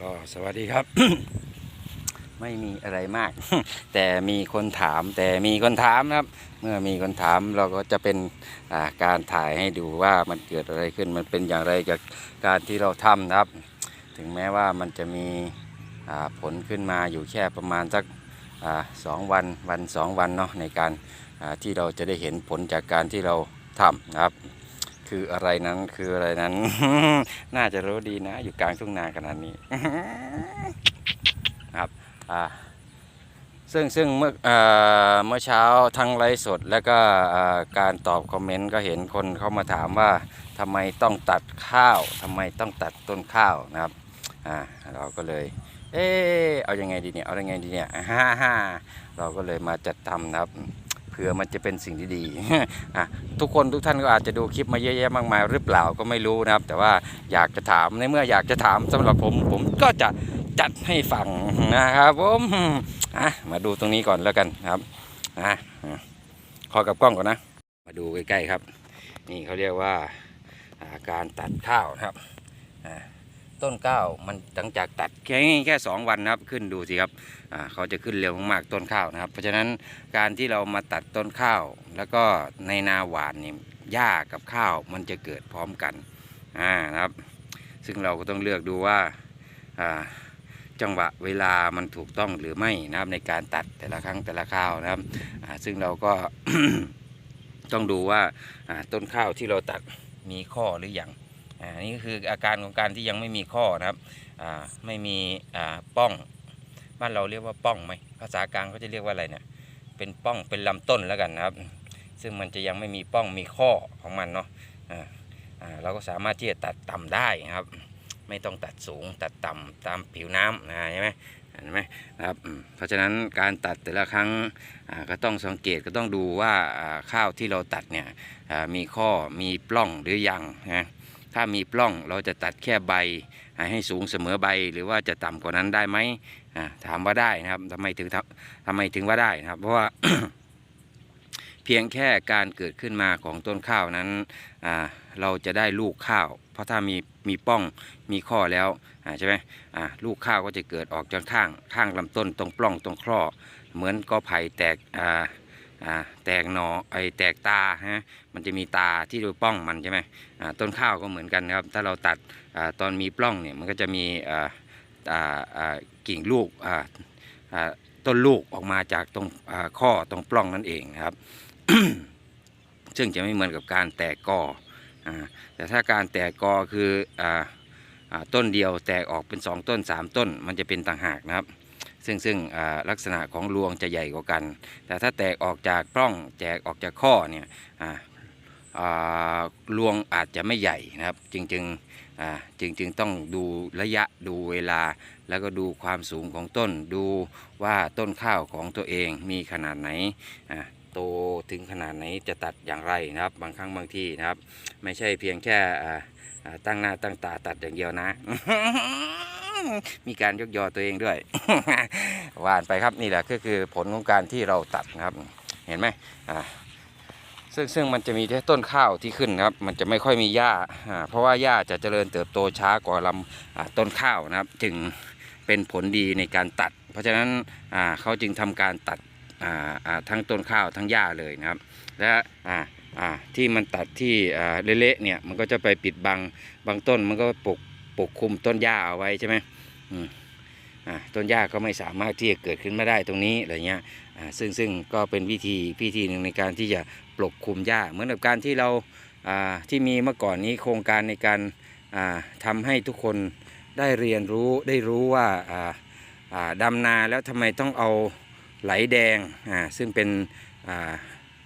ก็สวัสดีครับ ไม่มีอะไรมาก แต่มีคนถาม แต่มีคนถามครับ เมื่อมีคนถามเราก็จะเป็นการถ่ายให้ดูว่ามันเกิดอะไรขึ้นมันเป็นอย่างไรกับการที่เราทำนะครับ ถึงแม้ว่ามันจะมีผลขึ้นมาอยู่แค่ประมาณสักอสองวันวันสองวันเนาะในการที่เราจะได้เห็นผลจากการที่เราทำนะครับ คืออะไรนั้นคืออะไรนั้น น่าจะรู้ดีนะ อยู่กลางทุ่งนาขนาดนี้ครับอ่าซึ่งซึ่งเมื่อเมื่อเช้าทั้งไลฟ์สด แล้วก็การตอบคอมเมนต์ก็เห็นคนเข้ามาถามว่าทำไมต้องตัดข้าว ทำไมต้องตัดต้นข้าวนะครับอ่าเราก็เลย เออเอายังไงดีเนี่ย เอายังไงดีเนี่ยฮ่าฮ่าเราก็เลยมาจัดทำนะครับ เผื่อมันจะเป็นสิ่งที่ดีอะทุกคนทุกท่านก็อาจจะดูคลิปมาเยอะแยะมากมายหรือเปล่าก็ไม่รู้นะครับ แต่ว่าอยากจะถามในเมื่ออยากจะถามสำหรับผม ผมก็จะจัดให้ฟังนะครับผมอะมาดูตรงนี้ก่อนแล้วกันครับอะอะขอกับกล้องก่อนนะ มาดูใกล้ๆครับ นี่เขาเรียกว่าอ่าการตัดข้าวนะครับอ่า ต้นข้าวมันหลังจากตัดแค่แค่สองวันนะครับขึ้นดูสิครับเขาจะขึ้นเร็วมากๆต้นข้าวนะครับ เพราะฉะนั้นการที่เรามาตัดต้นข้าว แล้วก็ในนาหวานนี่หญ้ากับข้าวมันจะเกิดพร้อมกันอ่านะครับ ซึ่งเราก็ต้องเลือกดูว่าจังหวะเวลามันถูกต้องหรือไม่นะครับในการตัดแต่ละครั้งแต่ละข้าวนะครับซึ่งเราก็ต้องดูว่าอ่าต้นข้าวที่เราตัดมีข้อหรือยัง อ่านี่คืออาการของการที่ยังไม่มีข้อนะครับอ่าไม่มีอ่าป้องบ้านเราเรียกว่าป้องไหมภาษากลางเขาจะเรียกว่าอะไรเนี่ยเป็นป้องเป็นลำต้นแล้วกันนะครับ ซึ่งมันจะยังไม่มีป้องมีข้อของมันเนาะอ่าอ่าเราก็สามารถที่จะตัดต่ำได้นะครับ ไม่ต้องตัดสูงตัดต่ำตามผิวน้ำนะใช่ไหมเห็นไหมครับเพราะฉะนั้นการตัดแต่ละครั้งก็ต้องสังเกตก็ต้องดูว่าข้าวที่เราตัดเนี่ยมีข้อมีปล้องหรือยังนะ ถ้ามีปล้องเราจะตัดแค่ใบให้สูงเสมอใบหรือว่าจะต่ำกว่านั้นได้ไหมถามว่าได้นะครับทำไมถึงทำไมถึงว่าได้นะครับ เพราะว่าเพียงแค่การเกิดขึ้นมาของต้นข้าวนั้นเราจะได้ลูกข้าว เพราะถ้ามีมีป้องมีข้อแล้วใช่ไหมลูกข้าวก็จะเกิดออกจากข้างข้างลำต้นตรงปล้องตรงคร่อเหมือนกอไผ่แตก อ่าแตกหนอไอแตกตาฮะมันจะมีตาที่ดูป้องมันใช่ไหมอ่าต้นข้าวก็เหมือนกันครับ ถ้าเราตัดอาตอนมีปล้องเนี่ยมันก็จะมีอ่าอ่าอ่ากิ่งลูกอ่าอ่าต้นลูกออกมาจากตรงอ่าข้อตรงปล้องนั่นเองครับ ซึ่งจะไม่เหมือนกับการแตกกออ่าแต่ถ้าการแตกกอคืออ่าอ่าต้นเดียวแตกออกเป็น 2 ต้น 3 ต้น มันจะเป็นต่างหากนะครับ ซึ่งซึ่งลักษณะของรวงจะใหญ่กว่ากัน แต่ถ้าแตกออกจากปล้องแจกออกจากข้อเนี่ยรวงอาจจะไม่ใหญ่นะครับ จึงจึงจึงจึงต้องดูระยะดูเวลา แล้วก็ดูความสูงของต้น ดูว่าต้นข้าวของตัวเองมีขนาดไหน โตถึงขนาดไหนจะตัดอย่างไรนะครับ บางครั้งบางที่นะครับ ไม่ใช่เพียงแค่ตั้งหน้าตั้งตาตัดอย่างเดียวนะ มีการยกยอตัวเองด้วยหวานไปครับนี่แหละก็คือผลของการที่เราตัดนะครับ เห็นไหมอ่าซึ่งซึ่งมันจะมีแค่ต้นข้าวที่ขึ้นครับ มันจะไม่ค่อยมีหญ้า เพราะว่าหญ้าจะเจริญเติบโตช้ากว่าลำต้นข้าวนะครับ จึงเป็นผลดีในการตัด เพราะฉะนั้นเขาจึงทำการตัด ทั้งต้นข้าวทั้งหญ้าเลยนะครับ และที่มันตัดที่เละๆเนี่ยมันก็จะไปปิดบังบางต้นมันก็ปกปกคลุมต้นหญ้าเอาไว้ใช่ไหมต้นหญ้าก็ไม่สามารถที่จะเกิดขึ้นมาได้ตรงนี้อะไรเงี้ยซึ่งซึ่งก็เป็นวิธีวิธีหนึ่งในการที่จะปกคลุมหญ้า เหมือนกับการที่เราที่มีเมื่อก่อนนี้โครงการในการอ่าทำให้ทุกคนได้เรียนรู้ได้รู้ว่าอ่าอ่าดำนาแล้วทำไมต้องเอา ไหลแดงอ่าซึ่งเป็นอ่า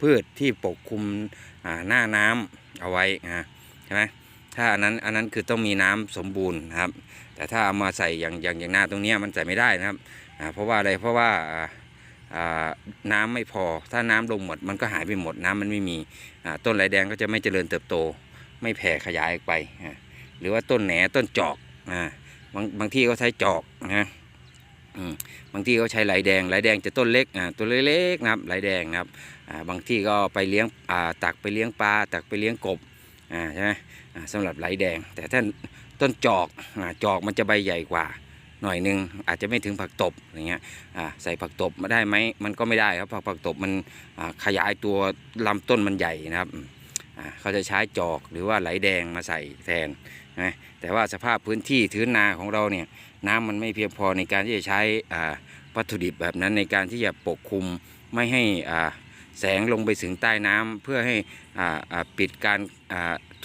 พืชที่ปกคลุมอ่าหน้าน้ำเอาไว้นะใช่ไหมถ้าอันนั้นอันนั้นคือต้องมีน้ำสมบูรณ์นะครับ แต่ถ้าเอามาใส่อย่างอย่างอย่างหน้าตรงนี้มันใส่ไม่ได้นะครับอ่าเพราะว่าอะไรเพราะว่าอ่าอ่าน้ำไม่พอ ถ้าน้ำลงหมดมันก็หายไปหมดน้ำมันไม่มีอ่าต้นไหลแดงก็จะไม่เจริญเติบโต ไม่แผ่ขยายไปอ่าหรือว่าต้นแหนต้นจอกอ่าบางบางที่เขาใช้จอกนะ บางที่เขาใช้ไหลแดงไหลแดงจะต้นเล็กตัวเล็กๆนะครับไหลแดงนะครับาบางที่ก็ไปเลี้ยงตักไปเลี้ยงปลาตักไปเลี้ยงกบใช่ไหมสำหรับไหลแดง แต่ถ้าต้นจอกจอกมันจะใบใหญ่กว่าหน่อยหนึงอาจจะไม่ถึงผักตบอย่างเงี้ยใส่ผักตบมาได้ไหมมันก็ไม่ได้ครับเพราะผักตบมันขยายตัวลำต้นมันใหญ่นะครับเขาจะใช้จอกหรือว่าไหลแดงมาใส่แทนนะแต่ว่าสภาพพื้นที่ทื้นนาของเราเนี่ย น้ำมันไม่เพียงพอในการที่จะใช้วัตถุดิบแบบนั้นในการที่จะปกคลุมไม่ให้แสงลงไปถึงใต้น้ำเพื่อให้ปิดการ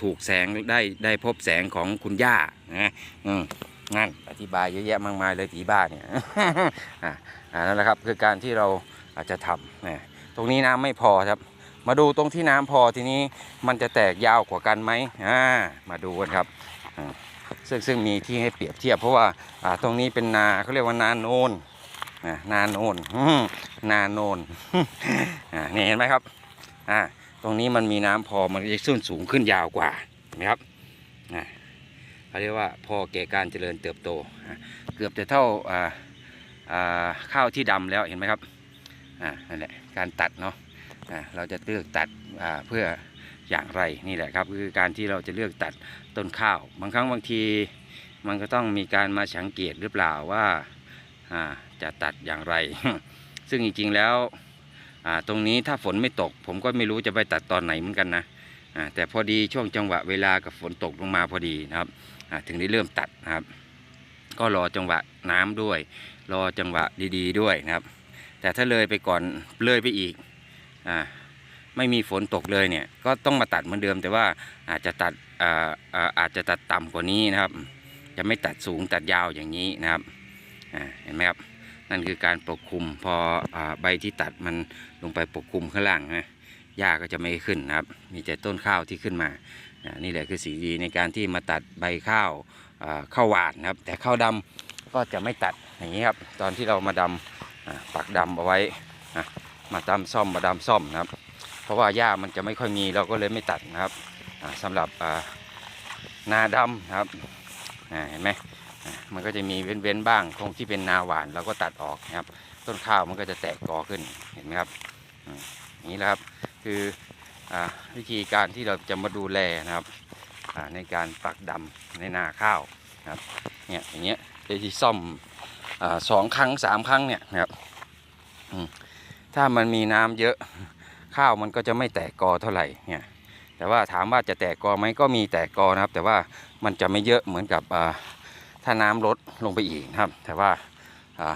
ถูกแสงได้ได้พบแสงของคุณย่านะอืมนั่นอธิบายเยอะแยะมากมายเลยตีบ้าเนี่ยอ่าอ่านั่นแหละครับคือการที่เราอาจจะทำนะตรงนี้น้ำไม่พอครับ มาดูตรงที่น้ำพอทีนี้มันจะแตกยาวกว่ากันไหมมาดูกันครับ ซึ่งซึ่งมีที่ให้เปรียบเทียบ เพราะว่าอ่าตรงนี้เป็นนาเขาเรียกว่านาโนนนาโนนนาโนนอ่านี่เห็นไหมครับอ่าตรงนี้มันมีน้ำพอมันจะขึ้นสูงขึ้นยาวกว่าเห็นไหมครับอ่าเขาเรียกว่าพอแก่การเจริญเติบโต เกือบจะเท่าอ่าอ่าข้าวที่ดำแล้วเห็นไหมครับอ่านั่นแหละการตัดเนาะอ่าเราจะเลือกตัดอ่าเพื่อ อย่างไรนี่แหละครับ คือการที่เราจะเลือกตัดต้นข้าว บางครั้งบางทีมันก็ต้องมีการมาสังเกตหรือเปล่าว่าจะตัดอย่างไร ซึ่งจริงๆแล้วตรงนี้ถ้าฝนไม่ตก ผมก็ไม่รู้จะไปตัดตอนไหนเหมือนกันนะแต่พอดีช่วงจังหวะเวลากับฝนตกลงมาพอดีนะครับถึงได้เริ่มตัดนะครับ ก็รอจังหวะน้ำด้วย รอจังหวะดีๆด้วยนะครับ แต่ถ้าเลยไปก่อนเลยไปอีกอ ไม่มีฝนตกเลยเนี่ย ก็ต้องมาตัดเหมือนเดิม แต่ว่าอาจจะตัดอาอาจจะตัดต่ำกว่านี้นะครับ จะไม่ตัดสูงตัดยาวอย่างนี้นะครับเห็นไหมครับนั่นคือการปกคลุมพออใบที่ตัดมันลงไปปกคลุมข้างล่างนะหญ้าก็จะไม่ขึ้นนะครับ มีแต่ต้นข้าวที่ขึ้นมาอ่านี่แหละคือสีดีในการที่มาตัดใบข้าวข้าวหวานนะครับ แต่ข้าวดำก็จะไม่ตัดอย่างนี้ครับ ตอนที่เรามาดำปักดำเอาไว้อะมาดำซ่อมมาดำซ่อมนะครับ เพราะว่าหญ้ามันจะไม่ค่อยมีเราก็เลยไม่ตัดนะครับอ่าสำหรับนาดำนะครับเห็นไหมมันก็จะมีเว้นๆบ้างตรงที่เป็นนาหวานเราก็ตัดออกนะครับ ต้นข้าวมันก็จะแตกกอขึ้นเห็นไหมครับนี้แหละครับคืออวิธีการที่เราจะมาดูแลนะครับในการปักดำในนาข้าวนะครับเนี่ยอย่างเงี้ยจะที่ซ่อมอสองครั้งสามครั้งเนี่ยนะครับถ้ามันมีน้ำเยอะ ข้าวมันก็จะไม่แตกกอเท่าไหร่เนี่ยแต่ว่าถามว่าจะแตกกอไหมก็มีแตกกอนะครับ แต่ว่ามันจะไม่เยอะเหมือนกับอ่าถ้าน้ำลดลงไปอีกนะครับ แต่ว่าอ่า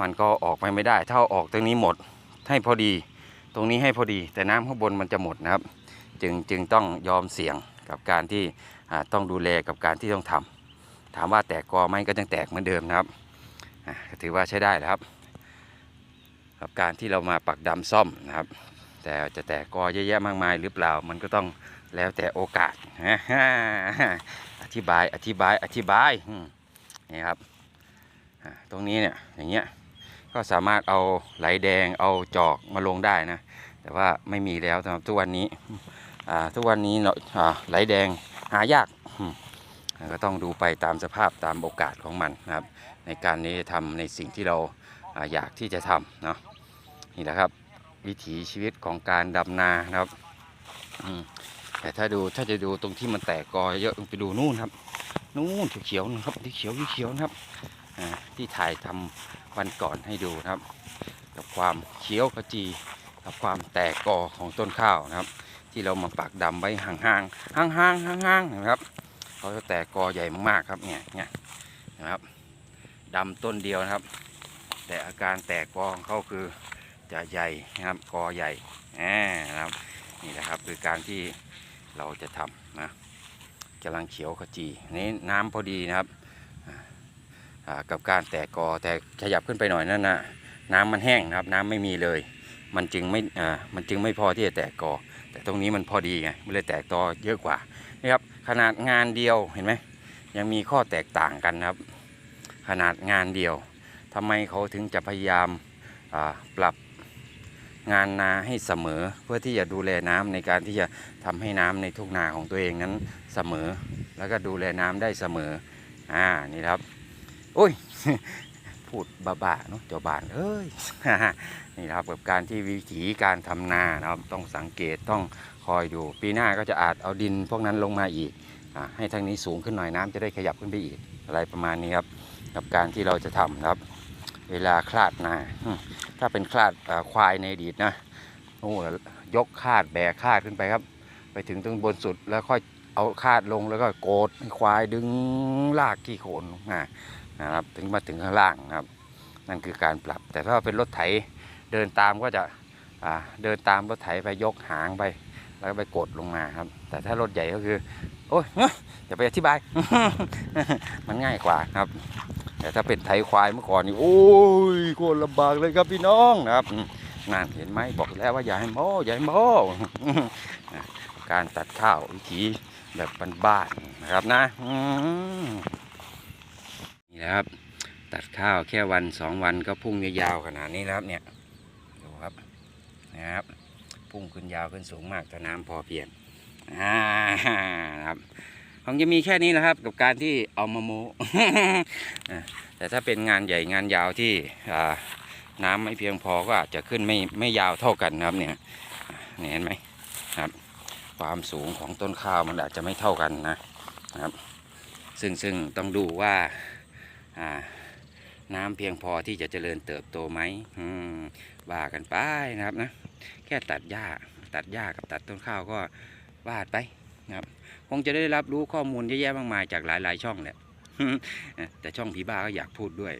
มันก็ออกไปไม่ได้ ถ้าออกตรงนี้หมดให้พอดี ตรงนี้ให้พอดี แต่น้ำข้างบนมันจะหมดนะครับ จึงจึงต้องยอมเสี่ยงกับการที่อ่าต้องดูแลกับการที่ต้องทำถามว่าแตกกอไหมก็ยังแตกเหมือนเดิมนะครับถือว่าใช้ได้แล้วครับ กับการที่เรามาปักดำซ่อมนะครับ แต่จะแตกกอเยอะแยะมากมายหรือเปล่ามันก็ต้องแล้วแต่โอกาสอธิบายอธิบายอธิบายนี่ครับตรงนี้เนี่ยอย่างเงี้ยก็สามารถเอาไหลแดงเอาจอกมาลงได้นะ แต่ว่าไม่มีแล้วสำหรับทุกวันนี้ทุกวันนี้เนาะไหลแดงหายากก็ต้องดูไปตามสภาพตามโอกาสของมันนะครับ ในการนี้ทำในสิ่งที่เราอยากที่จะทำเนาะ นี่แหละครับ วิถีชีวิตของการดำนานะครับแต่ถ้าดูถ้าจะดูตรงที่มันแตกกอเยอะไปดูนู่นครับนู่นเขียวๆนะครับที่เขียวที่เขียวนะครับที่ถ่ายทำวันก่อนให้ดูนะครับ กับความเขียวขจีกับความแตกกอของต้นข้าวนะครับ ที่เรามาปักดำไว้ห่างๆห่างๆห่างๆนะครับเขาจะแตกกอใหญ่มากๆครับเนี่ยเนี่ยนะครับดำต้นเดียวนะครับ แต่อาการแตกกอของเขาคือ จะใหญ่นะครับกอใหญ่นะครับนี่แหละครับคือการที่เราจะทำนะกำลังเขียวขจีนี่น้ำพอดีนะครับกับการแตกกอแต่ขยับขึ้นไปหน่อยนั่นนะน้ำมันแห้งนะครับน้ำไม่มีเลย มันจึงไม่อ่ามันจึงไม่พอที่จะแตกกอ แต่ตรงนี้มันพอดีไงมันเลยแตกตอเยอะกว่านี่ครับขนาดงานเดียวเห็นไหมยังมีข้อแตกต่างกันนะครับ ขนาดงานเดียวทำไมเขาถึงจะพยายามปรับ งานนาให้เสมอเพื่อที่จะดูแลน้ำในการที่จะทำให้น้ำในทุ่งนาของตัวเองนั้นเสมอ แล้วก็ดูแลน้ำได้เสมออ่านี่ครับโอ้ยพูดบ้าๆเนาะเจ้าบ้านเอ้ยนี่ครับกับการที่วิถีการทำนานะครับต้องสังเกตต้องคอยดูปีหน้าก็จะอาจเอาดินพวกนั้นลงมาอีกอให้ทางนี้สูงขึ้นหน่อยน้ำจะได้ขยับขึ้นไปอีกอะไรประมาณนี้ครับ กับการที่เราจะทำครับ เวลาคลาดนา ถ้าเป็นคลาดควายในอดีตนะโอ้ยกคาดแบกคาดขึ้นไปครับ ไปถึงตรงบนสุดแล้วค่อยเอาคาดลงแล้วก็โกดควายดึงลากขี้โขนนะครับถึงมาถึงข้างล่างครับ นั่นคือการปรับ แต่ถ้าเป็นรถไถเดินตามก็จะเดินตามรถไถไปยกหางไป แล้วก็ไปกดลงมาครับ แต่ถ้ารถใหญ่ก็คือ โอ้ยเอ้ยอย่าไปอธิบาย มันง่ายกว่าครับ แต่ถ้าเป็นไถควายเมื่อก่อนนี่โอ้ยโคตรลำบากเลยครับพี่น้องนะครับนั่นเห็นไหมบอกแล้วว่าอย่าให้โม้อย่าให้โม้การตัดข้าววิธีแบบบ้านๆนะครับนะอืมนี่นะครับ ตัดข้าวแค่วันสองวันก็พุ่งยาวขนาดนี้แล้วครับเนี่ยดูครับนะครับ พุ่งขึ้นยาวขึ้นสูงมากแต่น้ำพอเพียงอ่าครับ คงจะมีแค่นี้แหละครับ กับการที่เอามาโมแต่ถ้าเป็นงานใหญ่งานยาวที่น้ำไม่เพียงพอก็อาจจะขึ้นไม่ไม่ยาวเท่ากันนะครับเนี่ยเห็นไหมครับ ความสูงของต้นข้าวมันอาจจะไม่เท่ากันนะครับ ซึ่งซึ่งต้องดูว่าน้ำเพียงพอที่จะเจริญเติบโตไหมว่ากันไปนะครับนะ แค่ตัดหญ้าตัดหญ้ากับตัดต้นข้าวก็วาดไปนะครับ งจะได้รับรู้ข้อมูลเยอะแยะมากมายจากหลาย ๆ ช่องแหละแต่ช่องผีบ้าก็อยากพูดด้วย